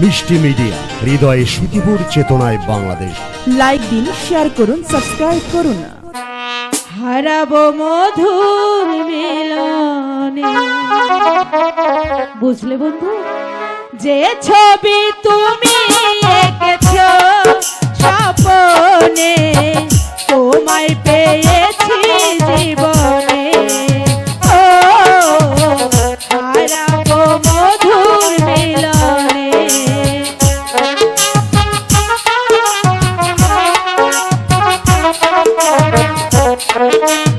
মিষ্টি মিডিয়া হৃদয়ে সুখীপুর চেতনায় বাংলাদেশ। লাইক দিন শেয়ার করুন সাবস্ক্রাইব করুন। হারাবো মধুর মিলনে। বুঝলে বন্ধু? যে ছবি তুমি এঁকেছ স্বপনে তোমায় পেয়েছি জীবনে। ও হারাবো Thank you.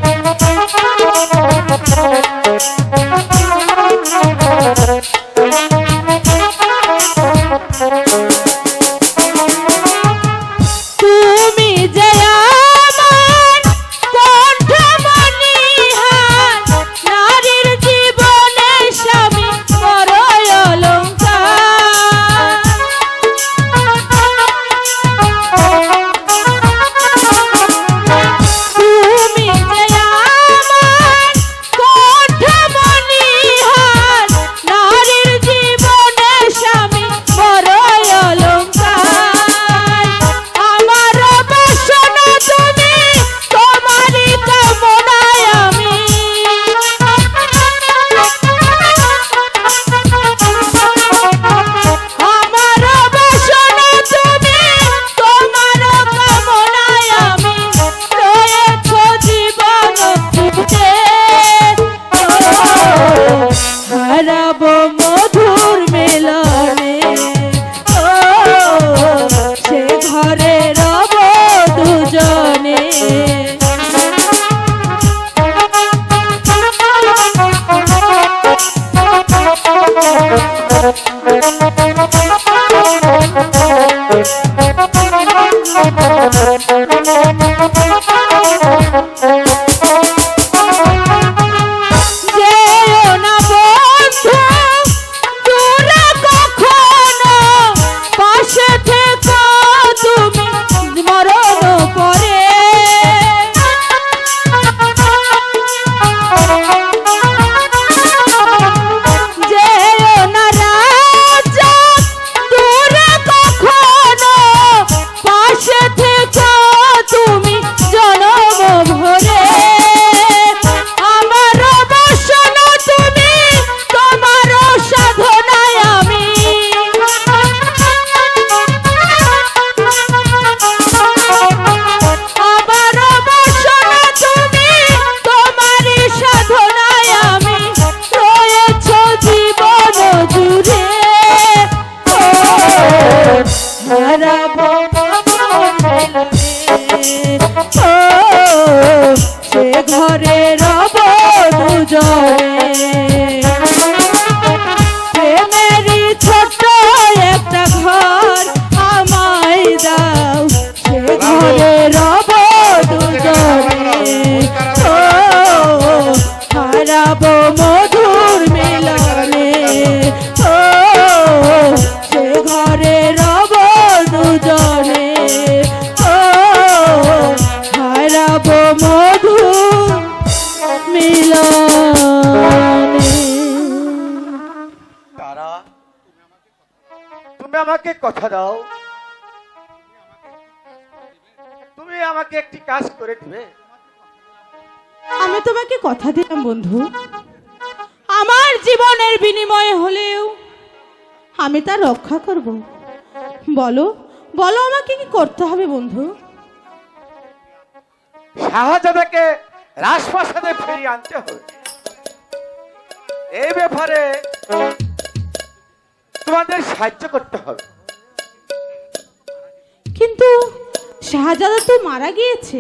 Thank you. তুমি আমাকে কথা দাও। তুমি আমাকে একটি কাজ করে দিবে। আমি তোমাকে কথা দিলাম বন্ধু। আমার জীবনের বিনিময়ে হলেও আমি তা রক্ষা করব। বলো বলো আমাকে কি করতে হবে বন্ধু? শাহজাদাকে রাজপ্রাসাদে ফিরিয়ে আনতে হবে। এই ব্যাপারে তোমাদের সাহায্য করতে হবে। কিন্তু শাহজাদা তো মারা গিয়েছে।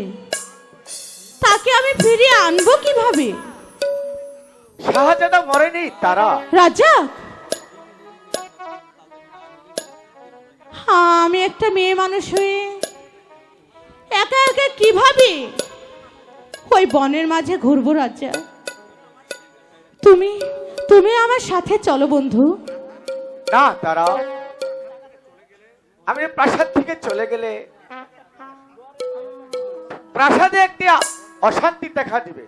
তাকে আমি ফিরিয়ে আনব কীভাবে? শাহজাদা মরেনি তারা। রাজা? হ্যাঁ আমি একটা মেয়ে মানুষ হয়ে একা একা কীভাবে? ওই বনের মাঝে ঘুরবো রাজা। তুমি তুমি আমার সাথে চলো বন্ধু। না তারা আমি প্রাসাদ থেকে চলে গেলে প্রাসাদে একটি অশান্তি দেখা দিবে।